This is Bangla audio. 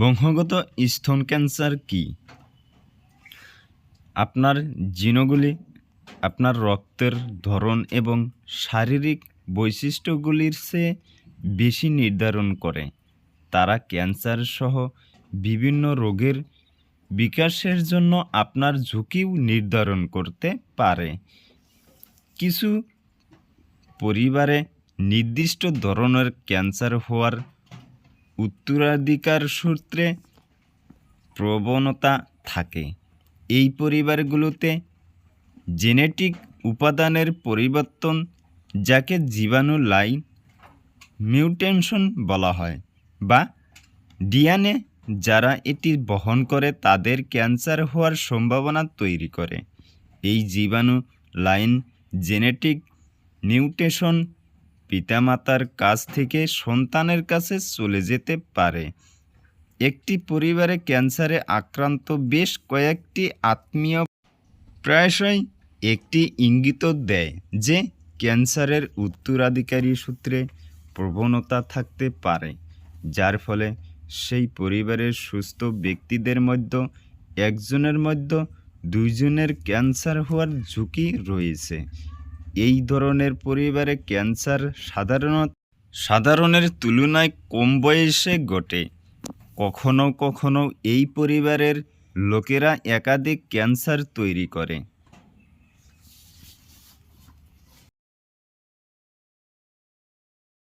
বংশগত স্তন ক্যান্সার কি? আপনার জিনগুলি, আপনার রক্তের ধরন এবং শারীরিক বৈশিষ্ট্যগুলির চেয়ে বেশি নির্ধারণ করে। তারা ক্যান্সার সহ বিভিন্ন রোগের বিকাশের জন্য আপনার ঝুঁকিও নির্ধারণ করতে পারে। কিছু পরিবারে নির্দিষ্ট ধরনের ক্যান্সার হওয়ার উত্তরাধিকার সূত্রে প্রবণতা থাকে। এই পরিবারগুলোতে জেনেটিক উপাদানের পরিবর্তন, যাকে জীবাণু লাইন মিউটেশন বলা হয়, বা ডিএনএ, যারা এটি বহন করে তাদের ক্যান্সার হওয়ার সম্ভাবনা তৈরি করে। এই জীবাণু লাইন জেনেটিক মিউটেশন পিতামাতার কাছ থেকে সন্তানের কাছে চলে যেতে পারে। একটি পরিবারে ক্যান্সারে আক্রান্ত বেশ কয়েকটি আত্মীয় প্রায়শই একটি ইঙ্গিত দেয় যে ক্যান্সারের উত্তরাধিকারী সূত্রে প্রবণতা থাকতে পারে, যার ফলে সেই পরিবারের সুস্থ ব্যক্তিদের মধ্যে একজনের মধ্যে দুইজনের ক্যান্সার হওয়ার ঝুঁকি রয়েছে। এই ধরনের পরিবারে ক্যান্সার সাধারণত সাধারণের তুলনায় কম বয়সে ঘটে। কখনও কখনও এই পরিবারের লোকেরা একাধিক ক্যান্সার তৈরি করে।